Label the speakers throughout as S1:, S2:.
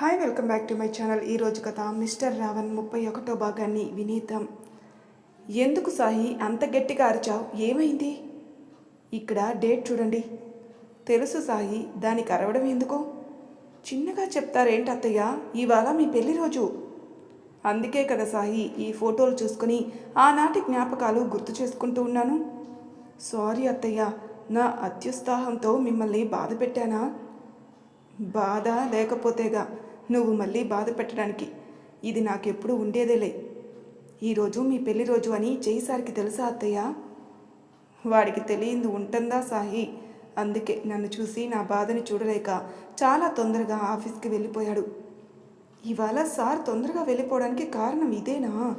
S1: Hi welcome back to my channel. ఈరోజు కథ mister Raavan ముప్పై ఒకటో భాగాన్ని వినీతం ఎందుకు సాయి అంత గట్టిగా అరిచావు? ఏమైంది? ఇక్కడ డేట్ చూడండి. తెలుసు సాయి దానికి అరవడం ఎందుకు? చిన్నగా చెప్తారేంటి అత్తయ్య? ఇవాళ మీ పెళ్ళి రోజు. అందుకే కదా సాయి ఈ ఫోటోలు చూసుకుని ఆనాటి జ్ఞాపకాలు గుర్తు చేసుకుంటూ ఉన్నాను. సారీ అత్తయ్య నా అత్యుత్సాహంతో మిమ్మల్ని బాధ పెట్టానా బాధ లేకపోతేగా నువ్వు మళ్ళీ బాధ పెట్టడానికి. ఇది నాకెప్పుడు ఉండేదేలే. ఈరోజు మీ పెళ్ళి రోజు అని జైసారికి తెలుసా అత్తయ్య? వాడికి తెలియంది ఉంటుందా సాయి అందుకే నన్ను చూసి నా బాధని చూడలేక చాలా తొందరగా ఆఫీస్కి వెళ్ళిపోయాడు. ఇవాళ సార్ తొందరగా వెళ్ళిపోవడానికి కారణం ఇదేనా?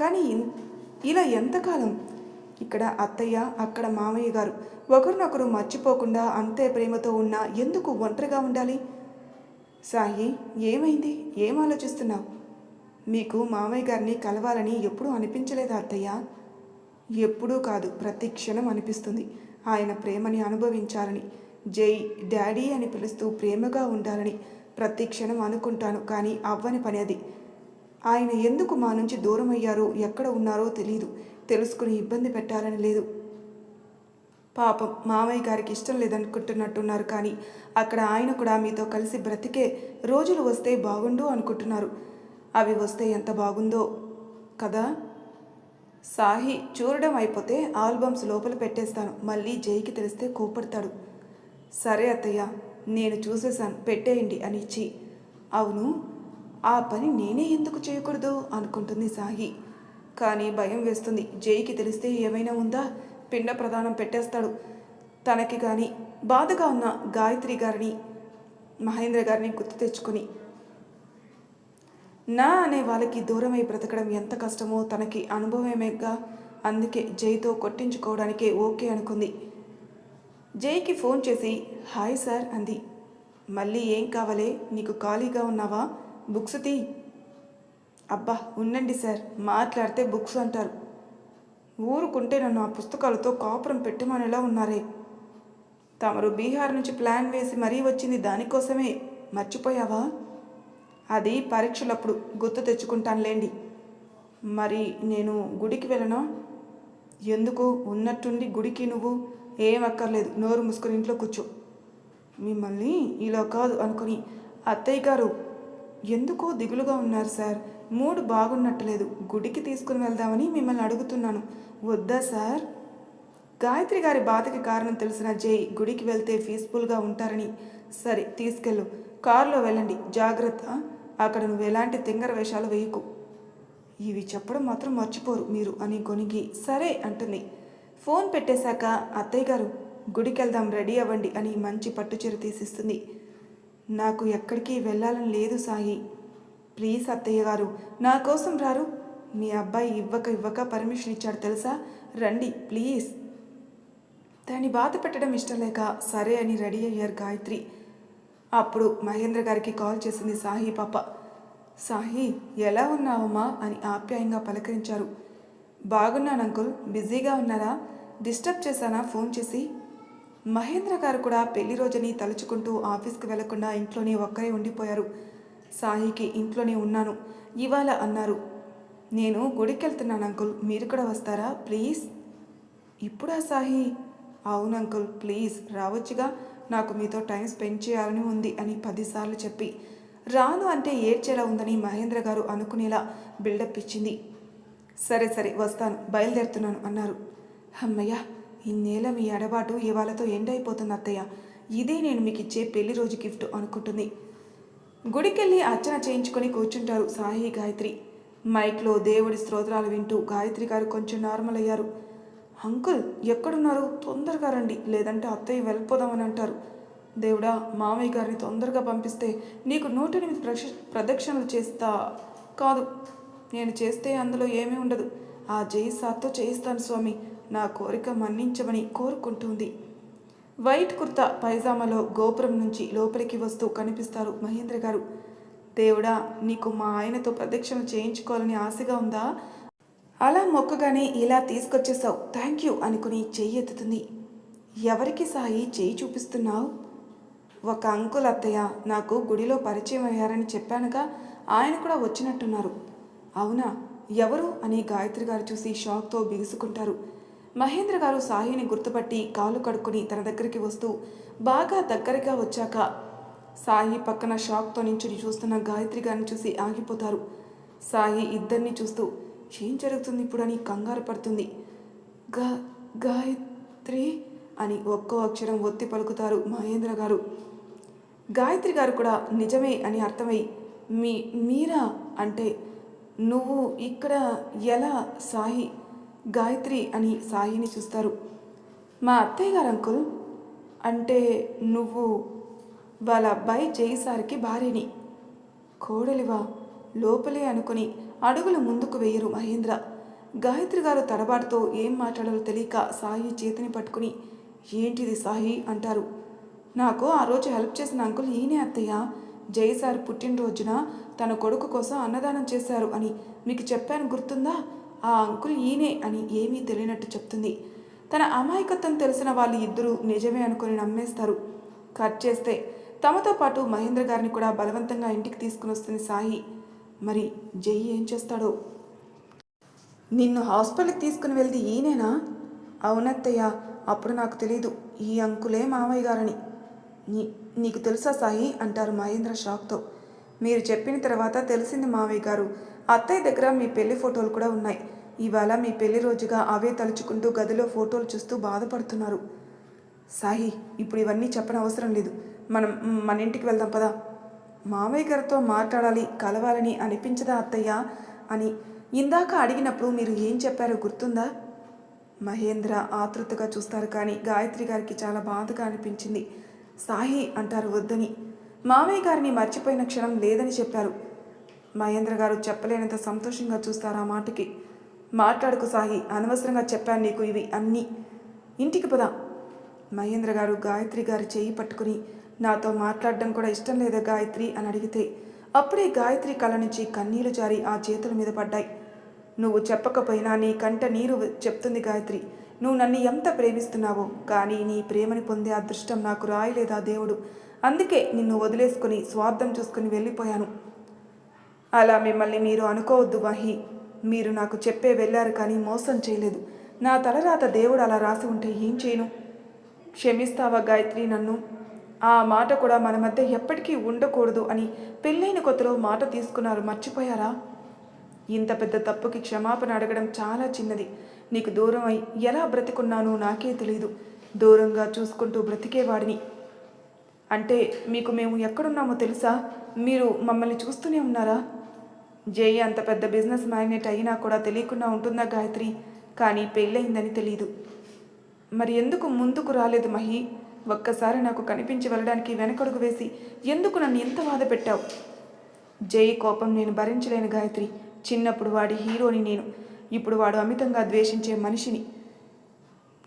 S1: కానీ ఇలా ఎంతకాలం? ఇక్కడ అత్తయ్య అక్కడ మామయ్య గారు. ఒకరినొకరు మర్చిపోకుండా అంతే ప్రేమతో ఉన్నా ఎందుకు ఒంటరిగా ఉండాలి? సాయి ఏమైంది? ఏం ఆలోచిస్తున్నావు? మీకు మామయ్య గారిని కలవాలని ఎప్పుడూ అనిపించలేదు అత్తయ్య? ఎప్పుడూ కాదు ప్రతి క్షణం అనిపిస్తుంది. ఆయన ప్రేమని అనుభవించాలని జై డాడీ అని పిలుస్తూ ప్రేమగా ఉండాలని ప్రతి క్షణం అనుకుంటాను కానీ అవ్వని పని అది. ఆయన ఎందుకు మా నుంచి దూరం అయ్యారో ఎక్కడ ఉన్నారో తెలియదు తెలుసుకుని ఇబ్బంది పెట్టాలని లేదు. పాపం మామయ్య గారికి ఇష్టం లేదనుకుంటున్నట్టున్నారు కానీ అక్కడ ఆయన కూడా మీతో కలిసి బ్రతికే రోజులు వస్తే బాగుండు అనుకుంటున్నారు. అవి వస్తే ఎంత బాగుందో కదా? సాహి చూడడం అయిపోతే ఆల్బమ్స్ లోపల పెట్టేస్తాను. మళ్ళీ జైకి తెలిస్తే కోపడతాడు సరే అత్తయ్య నేను చూసేశాను. పెట్టేయండి అని ఇచ్చి. అవును ఆ పని నేనే ఎందుకు చేయకూడదు? అనుకుంటుంది సాహి. కానీ భయం వేస్తుంది. జైకి తెలిస్తే ఏమైనా ఉందా? పిండ ప్రదానం పెట్టేస్తాడు. తనకి కానీ బాధగా ఉన్న గాయత్రి గారిని మహేంద్ర గారిని గుర్తు తెచ్చుకొని నా అనే వాళ్ళకి దూరమై బ్రతకడం ఎంత కష్టమో తనకి అనుభవమేగా అందుకే జైతో కొట్టించుకోవడానికే ఓకే అనుకుంది. జైకి ఫోన్ చేసి హాయ్ సార్ అంది. మళ్ళీ ఏం కావాలే? నీకు ఖాళీగా ఉన్నావా? బుక్స్ తీ. అబ్బా ఉండండి సార్ మాట్లాడితే బుక్స్ అంటారు. ఊరుకుంటే నన్ను ఆ పుస్తకాలతో కాపురం పెట్టమనేలా ఉన్నారే? తమరు బీహార్ నుంచి ప్లాన్ వేసి మరీ వచ్చింది దానికోసమే. మర్చిపోయావా? అది పరీక్షలప్పుడు గుర్తు తెచ్చుకుంటానులేండి. మరి నేను గుడికి వెళ్ళనా? ఎందుకు? ఉన్నట్టుండి గుడికి నువ్వు? ఏం అక్కర్లేదు. నోరు మూసుకొని ఇంట్లో కూర్చో. మిమ్మల్ని ఇలా కాదు అనుకుని అత్తయ్య గారు ఎందుకో దిగులుగా ఉన్నారు సార్. మూడు బాగున్నట్లేదు గుడికి తీసుకుని వెళ్దామని మిమ్మల్ని అడుగుతున్నాను. వద్దా సార్? గాయత్రి గారి బాధకి కారణం తెలిసిన జై గుడికి వెళ్తే పీస్ఫుల్గా ఉంటారని. సరే తీసుకెళ్ళు. కారులో వెళ్ళండి. జాగ్రత్త. అక్కడ నువ్వు ఎలాంటి తింగర వేషాలు వేయకు. ఇవి చెప్పడం మాత్రం మర్చిపోరు మీరు అని కొనిగి సరే అంటుంది. ఫోన్ పెట్టేశాక అత్తయ్య గారు గుడికి వెళ్దాం రెడీ అవ్వండి అని మంచి పట్టుచీర తీసిస్తుంది. నాకు ఎక్కడికి వెళ్ళాలని లేదు సాయి. ప్లీజ్ అత్తయ్య గారు నా కోసం రారు. మీ అబ్బాయి ఇవ్వక ఇవ్వక పర్మిషన్ ఇచ్చాడు తెలుసా? రండి ప్లీజ్. దాన్ని బాధ పెట్టడం ఇష్టం లేక సరే అని రెడీ అయ్యారు గాయత్రి. అప్పుడు మహేంద్ర గారికి కాల్ చేసింది సాహి పాప. సాహి ఎలా ఉన్నావమ్మా అని ఆప్యాయంగా పలకరించారు. బాగున్నాను అంకుల్ బిజీగా ఉన్నారా? డిస్టర్బ్ చేశానా? ఫోన్ చేసి. మహేంద్ర గారు కూడా పెళ్ళి రోజుని తలుచుకుంటూ ఆఫీస్కి వెళ్ళకుండా ఇంట్లోనే ఒక్కరే ఉండిపోయారు. సాహికి ఇంట్లోనే ఉన్నాను. ఇవాళ అన్నారు. నేను గుడికి వెళ్తున్నాను అంకుల్. మీరు కూడా వస్తారా? ప్లీజ్. ఇప్పుడా సాహి? అవును అంకుల్. ప్లీజ్. రావచ్చుగా. నాకు మీతో టైం స్పెండ్ చేయాలని ఉంది అని పదిసార్లు చెప్పి. రాను అంటే ఏడ్చేలా ఉందని మహేంద్ర గారు అనుకునేలా బిల్డప్ ఇచ్చింది. సరే సరే వస్తాను. బయలుదేరుతున్నాను అన్నారు. అమ్మయ్య ఇన్నేళ్ళ మీ అడబాటు ఇవాళతో ఎండ్ అయిపోతుంది అత్తయ్య. ఇదే నేను మీకు ఇచ్చే పెళ్ళి రోజు గిఫ్ట్ అనుకుంటుంది. గుడికెళ్ళి అర్చన చేయించుకొని కూర్చుంటారు సాయి గాయత్రి. మైక్లో దేవుడి స్తోత్రాలు వింటూ గాయత్రి గారు కొంచెం నార్మల్ అయ్యారు. అంకుల్ ఎక్కడున్నారు? తొందరగా రండి. లేదంటే అత్తయ్య వెళ్ళిపోదామని అంటారు. దేవుడా మామయ్య గారిని తొందరగా పంపిస్తే నీకు నూట ఎనిమిది ప్రక్ష ప్రదక్షిణలు చేస్తా కాదు. నేను చేస్తే అందులో ఏమీ ఉండదు. ఆ జై చేయిస్తాను స్వామి. నా కోరిక మన్నించమని కోరుకుంటుంది. వైట్ కుర్తా పైజామాలో గోపురం నుంచి లోపలికి వస్తూ కనిపిస్తారు మహేంద్ర గారు. దేవుడా నీకు మా ఆయనతో ప్రదక్షిణ చేయించుకోవాలని ఆశగా ఉందా? అలా మొక్కగానే ఇలా తీసుకొచ్చేసావు థ్యాంక్ యూ అనుకుని చెయ్యి ఎత్తుతుంది. ఎవరికి సాయి చేయి చూపిస్తున్నావు? ఒక అంకుల్ అత్తయ్య నాకు గుడిలో పరిచయం అయ్యారని చెప్పానుగా ఆయన కూడా వచ్చినట్టున్నారు. అవునా? ఎవరు? అని గాయత్రి గారు చూసి షాక్తో బిగుసుకుంటారు. మహేంద్ర గారు సాయిని గుర్తుపట్టి కాలు కడుక్కుని తన దగ్గరికి వస్తూ బాగా దగ్గరగా వచ్చాక సాయి పక్కన షాక్తో నించుని చూస్తున్న గాయత్రి గారిని చూసి ఆగిపోతారు. సాయి ఇద్దరిని చూస్తూ ఏం జరుగుతుంది ఇప్పుడు అని కంగారు పడుతుంది. గా గాయత్రి అని ఒక్కో అక్షరం ఒత్తి పలుకుతారు మహేంద్ర గారు. గాయత్రి గారు కూడా నిజమే అని అర్థమై మీ మీరా? అంటే నువ్వు ఇక్కడ ఎలా? సాయి గాయత్రి అని సాయిని చూస్తారు. మా అత్తయ్య గారు అంకుల్ అంటే నువ్వు వాళ్ళ అబ్బాయి జయసారికి భార్యని. కోడలివా? లోపలే అనుకుని అడుగులు ముందుకు వేయరు మహేంద్ర. గాయత్రి గారు తడబాటుతో ఏం మాట్లాడాలో తెలియక సాయి చేతిని పట్టుకుని ఏంటిది సాయి? అంటారు. నాకు ఆ రోజు హెల్ప్ చేసిన అంకుల్ ఈయనే అత్తయ్య. జై సార్ పుట్టినరోజున తన కొడుకు కోసం అన్నదానం చేశారు అని మీకు చెప్పాను గుర్తుందా? ఆ అంకుల్ ఈయనే అని ఏమీ తెలియనట్టు చెప్తుంది. తన అమాయకత్వం తెలిసిన వాళ్ళు ఇద్దరూ నిజమే అనుకుని నమ్మేస్తారు. కట్ చేస్తే తమతో పాటు మహేంద్ర గారిని కూడా బలవంతంగా ఇంటికి తీసుకుని వస్తుంది సాయి. మరి జై ఏం చేస్తాడో? నిన్ను హాస్పిటల్కి తీసుకుని వెళ్తే ఈయనేనా? అవునత్తయ్య అప్పుడు నాకు తెలీదు. ఈ అంకులే మామయ్య గారని. నీ నీకు తెలుసా సాయి? అంటారు మహేంద్ర షాక్తో. మీరు చెప్పిన తర్వాత తెలిసింది మావయ్య గారు. అత్తయ్య దగ్గర మీ పెళ్ళి ఫోటోలు కూడా ఉన్నాయి. ఇవాళ మీ పెళ్ళి రోజుగా అవే తలుచుకుంటూ గదిలో ఫోటోలు చూస్తూ బాధపడుతున్నారు. సాయి ఇప్పుడు ఇవన్నీ చెప్పడం అవసరం లేదు. మనం మన ఇంటికి వెళ్దాం పదా. మామయ్య గారితో మాట్లాడాలి కలవాలని అనిపించదా అత్తయ్య అని ఇందాక అడిగినప్పుడు మీరు ఏం చెప్పారో గుర్తుందా? మహేంద్ర ఆతృతగా చూస్తారు కానీ గాయత్రి గారికి చాలా బాధగా అనిపించింది. సాహి అంటారు వద్దని. మామయ్య గారిని మర్చిపోయిన క్షణం లేదని చెప్పారు. మహేంద్ర గారు చెప్పలేనంత సంతోషంగా చూస్తారు ఆ మాటకి. మాట్లాడుకు సాయి అనవసరంగా చెప్పాను నీకు ఇవి అన్నీ. ఇంటికి పదా. మహేంద్ర గారు గాయత్రి గారి చేయి పట్టుకుని నాతో మాట్లాడడం కూడా ఇష్టం లేదా గాయత్రి? అని అడిగితే అప్పుడే గాయత్రి కళ్ళ నుంచి కన్నీళ్ళు జారి ఆ చేతుల మీద పడ్డాయి. నువ్వు చెప్పకపోయినా నీ కంట నీరు చెప్తుంది గాయత్రి. నువ్వు నన్ను ఎంత ప్రేమిస్తున్నావో కానీ నీ ప్రేమని పొందే అదృష్టం నాకు రాయలేదా దేవుడు? అందుకే నిన్ను వదిలేసుకుని స్వార్థం చూసుకుని వెళ్ళిపోయాను. అలా మిమ్మల్ని మీరు అనుకోవద్దు మహి మీరు నాకు చెప్పే వెళ్ళారు కానీ మోసం చేయలేదు. నా తలరాత దేవుడు అలా రాసి ఉంటే ఏం చేయను? క్షమిస్తావా గాయత్రి నన్ను? ఆ మాట కూడా మన మధ్య ఎప్పటికీ ఉండకూడదు అని పెళ్ళైన కొత్తలో మాట తీసుకున్నారు. మర్చిపోయారా? ఇంత పెద్ద తప్పుకి క్షమాపణ అడగడం చాలా చిన్నది. నీకు దూరం అయి ఎలా బ్రతికున్నానో నాకే తెలియదు దూరంగా చూసుకుంటూ బ్రతికేవాడిని. అంటే మీకు మేము ఎక్కడున్నామో తెలుసా? మీరు మమ్మల్ని చూస్తూనే ఉన్నారా? జై అంత పెద్ద బిజినెస్ మ్యాగ్నెట్ అయినా కూడా తెలియకుండా ఉంటుందా గాయత్రి? కానీ పెళ్ళయిందని తెలియదు మరి ఎందుకు ముందుకు రాలేదు మహి? ఒక్కసారి నాకు కనిపించి వెళ్ళడానికి వెనకడుగు వేసి ఎందుకు నన్ను ఎంత బాధ పెట్టావు? జై కోపం నేను భరించలేను గాయత్రి. చిన్నప్పుడు వాడి హీరోని నేను. ఇప్పుడు వాడు అమితంగా ద్వేషించే మనిషిని.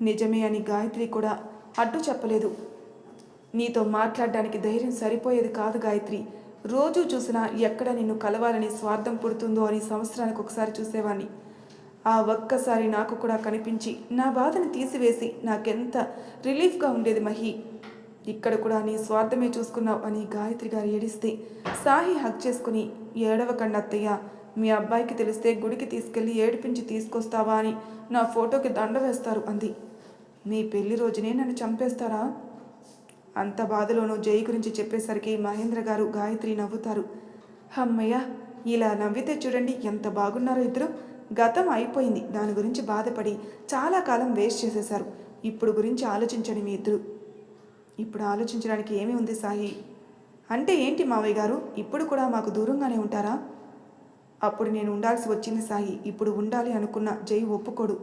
S1: నిజమే అని గాయత్రి కూడా అడ్డు చెప్పలేదు. నీతో మాట్లాడడానికి ధైర్యం సరిపోయేది కాదు గాయత్రి. రోజు చూసినా ఎక్కడ నిన్ను కలవాలని స్వార్థం పుడుతుందో అని సంవత్సరానికి ఒకసారి చూసేవాణ్ణి. ఆ ఒక్కసారి నాకు కూడా కనిపించి నా బాధను తీసివేసి నాకెంత రిలీఫ్గా ఉండేది మహి. ఇక్కడ కూడా నీ స్వార్థమే చూసుకున్నావు అని గాయత్రి గారు ఏడిస్తే సాహి హక్ చేసుకుని ఏడవకండి అత్తయ్య మీ అబ్బాయికి తెలిస్తే గుడికి తీసుకెళ్ళి ఏడిపించి తీసుకొస్తావా అని నా ఫోటోకి దండ వేస్తారు అంది. మీ పెళ్ళి రోజునే నన్ను చంపేస్తారా? అంత బాధలోనూ జై గురించి చెప్పేసరికి మహేంద్ర గారు గాయత్రి నవ్వుతారు. అమ్మయ్య ఇలా నవ్వితే చూడండి ఎంత బాగున్నారో ఇద్దరు. గతం అయిపోయింది దాని గురించి బాధపడి చాలా కాలం వేస్ట్ చేసేశారు. ఇప్పుడు గురించి ఆలోచించండి మీ ఇద్దరు. ఇప్పుడు ఆలోచించడానికి ఏమి ఉంది సాయి? అంటే ఏంటి మావయ్య గారు ఇప్పుడు కూడా మాకు దూరంగానే ఉంటారా? అప్పుడు నేను ఉండాల్సి వచ్చింది సాయి ఇప్పుడు ఉండాలి అనుకున్న జై ఒప్పుకోడు.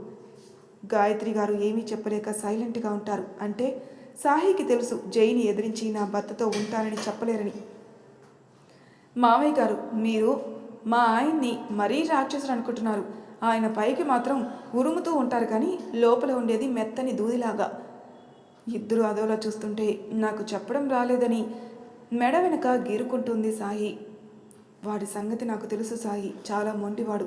S1: గాయత్రి గారు ఏమీ చెప్పలేక సైలెంట్గా ఉంటారు. అంటే సాహికి తెలుసు జైని ఎదిరించి నా భర్తతో ఉంటానని చెప్పలేరని. మావయ్య గారు మీరు మా ఆయన్ని మరీ రాక్షసులు అనుకుంటున్నారు. ఆయన పైకి మాత్రం ఉరుముతూ ఉంటారు కానీ లోపల ఉండేది మెత్తని దూదిలాగా. ఇద్దరు అదోలా చూస్తుంటే నాకు చెప్పడం రాలేదని మెడ వెనక గీరుకుంటుంది సాయి వాడి సంగతి నాకు తెలుసు సాయి చాలా మొండివాడు.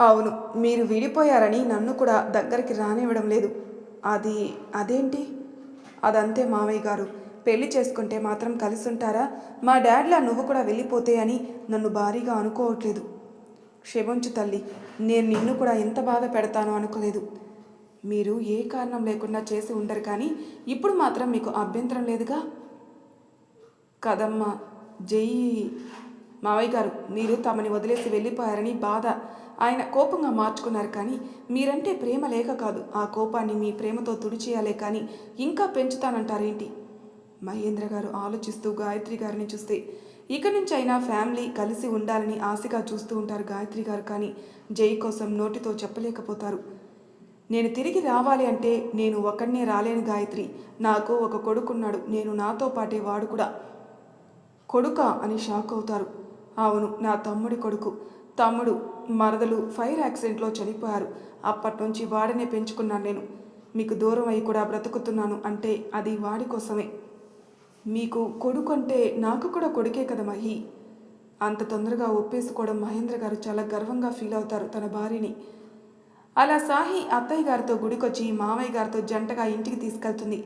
S1: అవును మీరు విడిపోయారని నన్ను కూడా దగ్గరికి రానివ్వడం లేదు. అది అదేంటి? అదంతే మావయ్య గారు. పెళ్ళి చేసుకుంటే మాత్రం కలిసి ఉంటారా మా డాడ్లా నువ్వు కూడా వెళ్ళిపోతే అని నన్ను భారీగా అనుకోవట్లేదు. క్షమించు తల్లి నేను నిన్ను కూడా ఎంత బాధ పెడతానో అనుకోలేదు. మీరు ఏ కారణం లేకుండా చేసి ఉండరు కానీ ఇప్పుడు మాత్రం మీకు అభ్యంతరం లేదుగా? కదమ్మా జై. మావయ్య గారు మీరు తమని వదిలేసి వెళ్ళిపోయారని బాధ. ఆయన కోపంగా మార్చుకున్నారు కానీ మీరంటే ప్రేమ లేక కాదు. ఆ కోపాన్ని మీ ప్రేమతో తుడిచేయాలే కానీ ఇంకా పెంచుతానంటారేంటి? మహేంద్ర గారు ఆలోచిస్తూ గాయత్రి గారిని చూస్తే ఇక నుంచి అయినా ఫ్యామిలీ కలిసి ఉండాలని ఆశగా చూస్తూ ఉంటారు గాయత్రి గారు కానీ జై కోసం నోటితో చెప్పలేకపోతారు. నేను తిరిగి రావాలి అంటే నేను ఒకడినే రాలేను గాయత్రి. నాకు ఒక కొడుకున్నాడు. నేను నాతో పాటే వాడు కూడా. కొడుక అని షాక్ అవుతారు. అవును నా తమ్ముడి కొడుకు. తమ్ముడు మరదలు ఫైర్ యాక్సిడెంట్లో చనిపోయారు. అప్పటి నుంచి వాడినే పెంచుకున్నాను నేను. మీకు దూరం అయి కూడా బ్రతుకుతున్నాను అంటే అది వాడి కోసమే. మీకు కొడుకు అంటే నాకు కూడా కొడుకే కదా మహి. అంత తొందరగా ఒప్పేసుకోవడం మహేంద్ర గారు చాలా గర్వంగా ఫీల్ అవుతారు తన భార్యని. అలా సాహి అత్తయ్య గారితో గుడికొచ్చి మామయ్య గారితో జంటగా ఇంటికి తీసుకెళ్తుంది.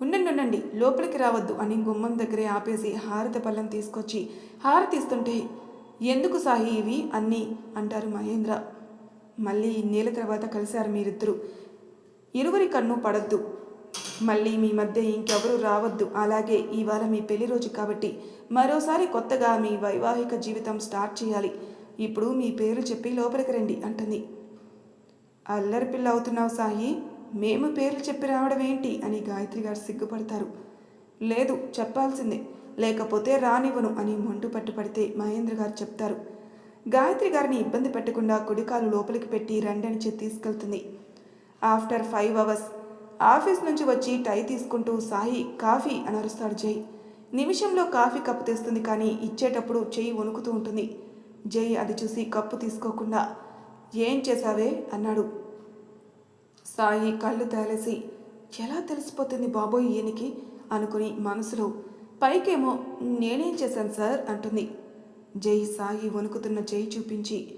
S1: ఉండండి ఉండండి లోపలికి రావద్దు అని గుమ్మం దగ్గరే ఆపేసి హారతి పళ్ళం తీసుకొచ్చి హారతి ఇస్తుంటే ఎందుకు సాహి ఇవి? అన్నీ అంటారు మహేంద్ర. మళ్ళీ ఇన్నేళ్ళ తర్వాత కలిశారు మీరిద్దరూ. ఇరువురి కన్ను పడద్దు. మళ్ళీ మీ మధ్య ఇంకెవరూ రావద్దు. అలాగే ఇవాళ మీ పెళ్ళి రోజు కాబట్టి మరోసారి కొత్తగా మీ వైవాహిక జీవితం స్టార్ట్ చేయాలి. ఇప్పుడు మీ పేరు చెప్పి లోపలికి రండి అంటుంది. అల్లరి పిల్ల అవుతున్నావు సాయి మేము పేర్లు చెప్పి రావడం ఏంటి అని గాయత్రి గారు సిగ్గుపడతారు. లేదు చెప్పాల్సిందే. లేకపోతే రానివ్వను అని మొండు పట్టుపడితే మహేంద్ర గారు చెప్తారు. గాయత్రి గారిని ఇబ్బంది పెట్టకుండా కుడికాలు లోపలికి పెట్టి రెండని చెప్పి తీసుకెళ్తుంది. ఆఫ్టర్ ఫైవ్ అవర్స్ ఆఫీస్ నుంచి వచ్చి టై తీసుకుంటూ సాయి కాఫీ అని అరుస్తాడు జై. నిమిషంలో కాఫీ కప్పు తెస్తుంది కానీ ఇచ్చేటప్పుడు చెయ్యి వణుకుతూ ఉంటుంది. జై అది చూసి కప్పు తీసుకోకుండా ఏం చేశావే? అన్నాడు. సాయి కళ్ళు తేలేసి ఎలా తెలిసిపోతుంది బాబోయ్ ఈయనకి? అనుకుని మనసులో పైకేమో నేనేం చేశాను సార్? అంటుంది. జై సాయి వణుకుతున్న చేయి చూపించి.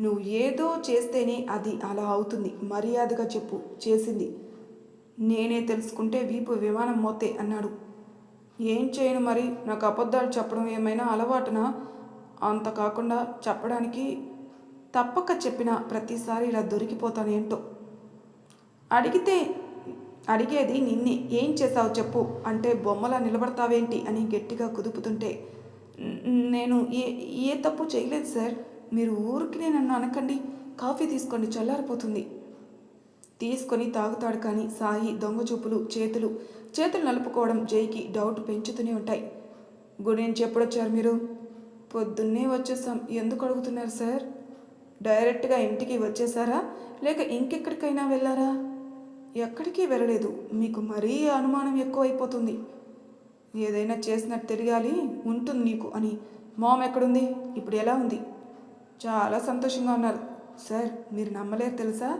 S1: నువ్వు ఏదో చేస్తేనే అది అలా అవుతుంది. మర్యాదగా చెప్పు. చేసింది. నేనే తెలుసుకుంటే వీపు విమానం మోతే అన్నాడు. ఏం చేయను మరి? నాకు అబద్ధాలు చెప్పడం ఏమైనా అలవాటునా? అంత కాకుండా చెప్పడానికి తప్పక చెప్పిన ప్రతిసారి ఇలా దొరికిపోతాను ఏంటో అడిగితే అడిగేది నిన్నే. ఏం చేసావు చెప్పు. అంటే బొమ్మలా నిలబడతావేంటి అని గట్టిగా కుదుపుతుంటే నేను ఏ ఏ తప్పు చేయలేదు సార్. మీరు ఊరికి నన్ను అనకండి. కాఫీ తీసుకోండి చల్లారిపోతుంది. తీసుకొని తాగుతాడు కానీ సాయి దొంగ చూపులు చేతులు చేతులు నలుపుకోవడం జైకి డౌట్ పెంచుతూనే ఉంటాయి. గుడి నుంచి ఎప్పుడొచ్చారు మీరు? పొద్దున్నే వచ్చేసాం. ఎందుకు అడుగుతున్నారు సార్? డైరెక్ట్గా ఇంటికి వచ్చేసారా? లేక ఇంకెక్కడికైనా వెళ్ళారా? ఎక్కడికి వెళ్ళలేదు. మీకు మరీ అనుమానం ఎక్కువైపోతుంది. ఏదైనా చేసినట్టు తెలియాలి ఉంటుంది నీకు అని. మామ్ ఎక్కడుంది? ఇప్పుడు ఎలా ఉంది? చాలా సంతోషంగా ఉన్నారు. సార్ మీరు నమ్మలేరు తెలుసా?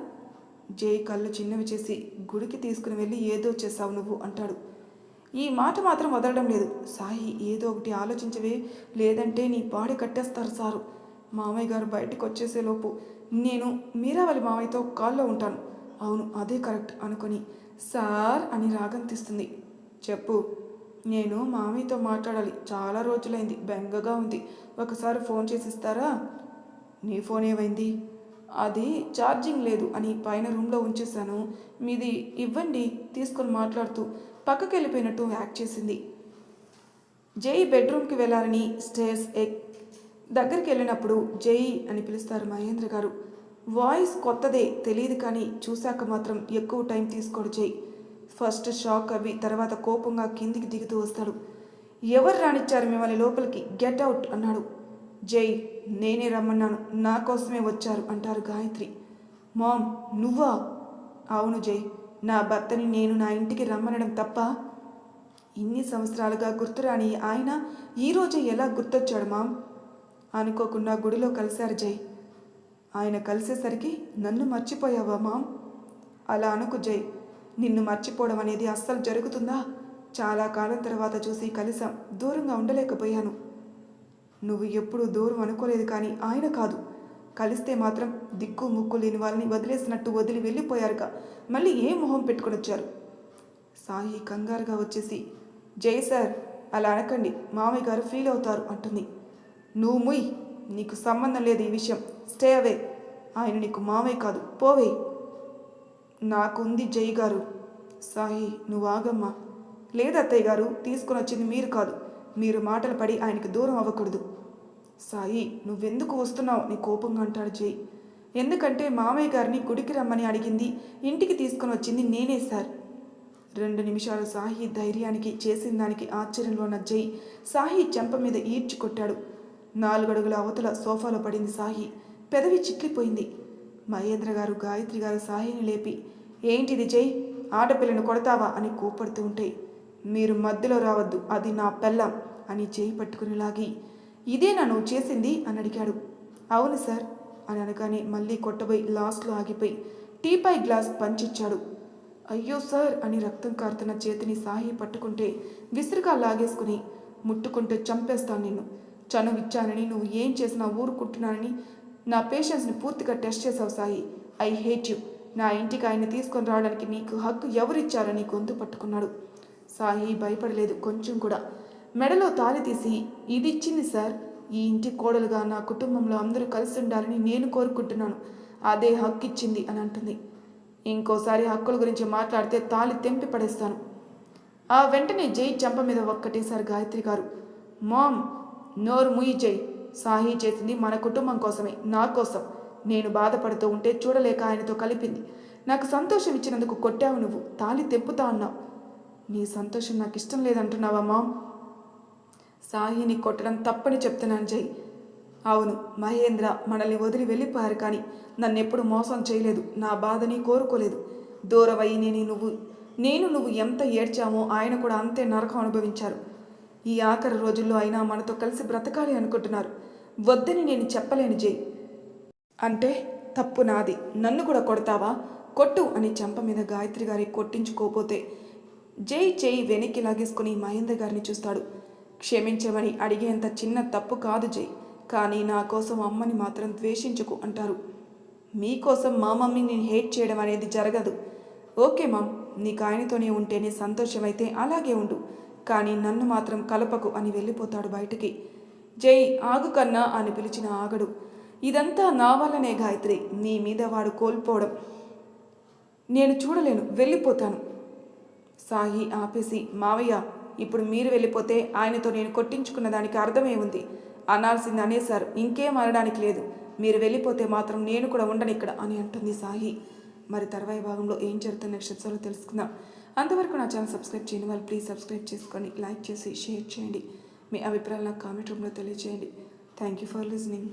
S1: జై కళ్ళు చిన్నవి చేసి గుడికి తీసుకుని వెళ్ళి ఏదో చేసావు నువ్వు అంటాడు. ఈ మాట మాత్రం వదలడం లేదు. సాయి ఏదో ఒకటి ఆలోచించవే లేదంటే నీ బాడీ కట్టేస్తారు సారు. మామయ్య గారు బయటకు వచ్చేసేలోపు నేను మీరావళి మామయ్యతో కాల్లో ఉంటాను. అవును అదే కరెక్ట్ అనుకొని సార్ అని రాగం తీస్తుంది. చెప్పు. నేను మామయ్యతో మాట్లాడాలి. చాలా రోజులైంది. బెంగగా ఉంది. ఒకసారి ఫోన్ చేసి ఇస్తారా నీ ఫోన్ ఏమైంది? అది ఛార్జింగ్ లేదు అని పైన రూమ్లో ఉంచేశాను. మీది ఇవ్వండి తీసుకొని మాట్లాడుతూ పక్కకి వెళ్ళిపోయినట్టు యాక్ట్ చేసింది. జై బెడ్రూమ్కి వెళ్ళాలని స్టేర్స్ ఎక్ దగ్గరికి వెళ్ళినప్పుడు జై అని పిలుస్తారు మహేంద్ర గారు. వాయిస్ కొత్తదే తెలియదు కానీ చూశాక మాత్రం ఎక్కువ టైం తీసుకోడు జై. ఫస్ట్ షాక్ అవి తర్వాత కోపంగా కిందికి దిగుతూ వస్తాడు. ఎవరు రానిచ్చారు మిమ్మల్ని లోపలికి? గెట్ అవుట్ అన్నాడు. జై నేనే రమ్మన్నాను. నా కోసమే వచ్చారు అంటారు గాయత్రి. మామ్ నువ్వా? అవును జై నా భర్తని నేను నా ఇంటికి రమ్మనడం తప్ప ఇన్ని సంవత్సరాలుగా గుర్తురాని ఆయన ఈరోజు ఎలా గుర్తొచ్చాడు మామ్? అనుకోకుండా గుడిలో కలిశారు జై. ఆయన కలిసేసరికి నన్ను మర్చిపోయావా మామ్? అలా అనుకు జై. నిన్ను మర్చిపోవడం అనేది అస్సలు జరుగుతుందా? చాలా కాలం తర్వాత చూసి కలిసాం దూరంగా ఉండలేకపోయాను. నువ్వు ఎప్పుడూ దూరం అనుకోలేదు కానీ ఆయన కాదు. కలిస్తే మాత్రం దిక్కు ముక్కు లేని వాళ్ళని వదిలేసినట్టు వదిలి వెళ్ళిపోయారుగా. మళ్ళీ ఏ మొహం పెట్టుకొని వచ్చారు? సాయి కంగారుగా వచ్చేసి జై సార్ అలా అనకండి. మామయ్య గారు ఫీల్ అవుతారు అంటుంది. నువ్వు ముయ్. నీకు సంబంధం లేదు ఈ విషయం. స్టే అవే ఆయన నీకు మామయ్య కాదు. పోవే. నాకుంది జై గారు. సాయి నువ్వు ఆగమ్మా. లేదు అత్తయ్య గారు తీసుకుని వచ్చింది మీరు కాదు. మీరు మాటలు పడి ఆయనకి దూరం అవ్వకూడదు. సాయి నువ్వెందుకు వస్తున్నావు? నీ కోపంగా అంటాడు జై. ఎందుకంటే మామయ్య గారిని గుడికి రమ్మని అడిగింది. ఇంటికి తీసుకుని వచ్చింది నేనే సార్. రెండు నిమిషాలు సాహి ధైర్యానికి చేసిన దానికి ఆశ్చర్యంలో ఉన్న జై సాహి చెంప మీద ఈడ్చి కొట్టాడు. నాలుగడుగుల అవతల సోఫాలో పడింది సాహి పెదవి చిట్లిపోయింది. మహేంద్ర గారు గాయత్రి గారు సాహిని లేపి ఏంటిది జై? ఆడపిల్లను కొడతావా? అని కోపడుతూ ఉంటే మీరు మధ్యలో రావద్దు అది నా పెళ్ళం అని చేయి పట్టుకుని లాగి ఇదేనా నువ్వు చేసింది? అని అడిగాడు. అవును సార్ అని అనగానే మళ్ళీ కొట్టబోయి లాస్ట్లో ఆగిపోయి టీపై గ్లాస్ పంచిచ్చాడు. అయ్యో సార్ అని రక్తం కారుతున్న చేతిని సాహి పట్టుకుంటే విసురుగా లాగేసుకుని ముట్టుకుంటే చంపేస్తాను నిన్ను. చనువిచ్చానని నువ్వు ఏం చేసినా ఊరుకుంటున్నానని నా పేషెన్స్ని పూర్తిగా టెస్ట్ చేసావు సాయి. I hate you. నా ఇంటికి ఆయన తీసుకొని రావడానికి నీకు హక్కు ఎవరిచ్చారని గొంతు పట్టుకున్నాడు. సాయి భయపడలేదు కొంచెం కూడా. మెడలో తాలి తీసి ఇది ఇచ్చింది సార్. ఈ ఇంటి కోడలుగా నా కుటుంబంలో అందరూ కలిసి ఉండాలని నేను కోరుకుంటున్నాను. అదే హక్కు ఇచ్చింది అని అంటుంది. ఇంకోసారి హక్కుల గురించి మాట్లాడితే తాళి తెంపి పడేస్తాను. ఆ వెంటనే జై చెంప మీద ఒక్కటేసారి గాయత్రి గారు మామ్ నోరు ముయి జై. సాహి చేసింది మన కుటుంబం కోసమే నా కోసం. నేను బాధపడుతూ ఉంటే చూడలేక ఆయనతో కలిపింది. నాకు సంతోషం ఇచ్చినందుకు కొట్టావు నువ్వు తాళి తెంపుతా అన్నావు. నీ సంతోషం నాకు ఇష్టం లేదంటున్నావా మామ్? సాహిని కొట్టడం తప్పని చెప్తున్నాను జై. అవును మహేంద్ర మనల్ని వదిలి వెళ్ళిపోయారు కానీ నన్ను ఎప్పుడు మోసం చేయలేదు నా బాధని కోరుకోలేదు. దూరవయ్యి నేను నువ్వు నేను నువ్వు ఎంత ఏడ్చామో ఆయన కూడా అంతే నరకం అనుభవించారు. ఈ ఆఖరి రోజుల్లో అయినా మనతో కలిసి బ్రతకాలి అనుకుంటున్నారు. వద్దని నేను చెప్పలేను జై. అంటే తప్పు నాది. నన్ను కూడా కొడతావా? కొట్టు అని చెంప మీద గాయత్రి గారి కొట్టించుకోపోతే జై చేయి వెనక్కి లాగేసుకుని మహేంద్ర గారిని చూస్తాడు. క్షమించమని అడిగేంత చిన్న తప్పు కాదు జై. కానీ నా కోసం అమ్మని మాత్రం ద్వేషించుకు అంటారు. మీకోసం మా మమ్మీని హేట్ చేయడం అనేది జరగదు. ఓకే మామ్ నీకు ఆయనతోనే ఉంటేనే సంతోషమైతే అలాగే ఉండు. కానీ నన్ను మాత్రం కలపకు అని వెళ్ళిపోతాడు బయటికి. జై ఆగు కన్నా అని పిలిచిన ఆగడు. ఇదంతా నా వల్లనే గాయత్రి నీ మీద వాడు కోల్పోవడం. నేను చూడలేను వెళ్ళిపోతాను. సాయి ఆపేసి మావయ్య ఇప్పుడు మీరు వెళ్ళిపోతే ఆయనతో నేను కొట్టించుకున్న దానికి అర్థమే ఉంది. అనాల్సింది అనేసారు ఇంకేం అనడానికి లేదు. మీరు వెళ్ళిపోతే మాత్రం నేను కూడా ఉండను ఇక్కడ అని అంటుంది సాయి. మరి తర్వాయి భాగంలో ఏం జరుగుతున్న నక్షత్రాలు తెలుసుకుందాం. అంతవరకు నా ఛానల్ సబ్స్క్రైబ్ చేయని వాళ్ళు ప్లీజ్ సబ్స్క్రైబ్ చేసుకొని లైక్ చేసి షేర్ చేయండి. మీ అభిప్రాయాలు నాకు కామెంట్ రూమ్లో తెలియజేయండి థ్యాంక్ యూ ఫర్ లిజనింగ్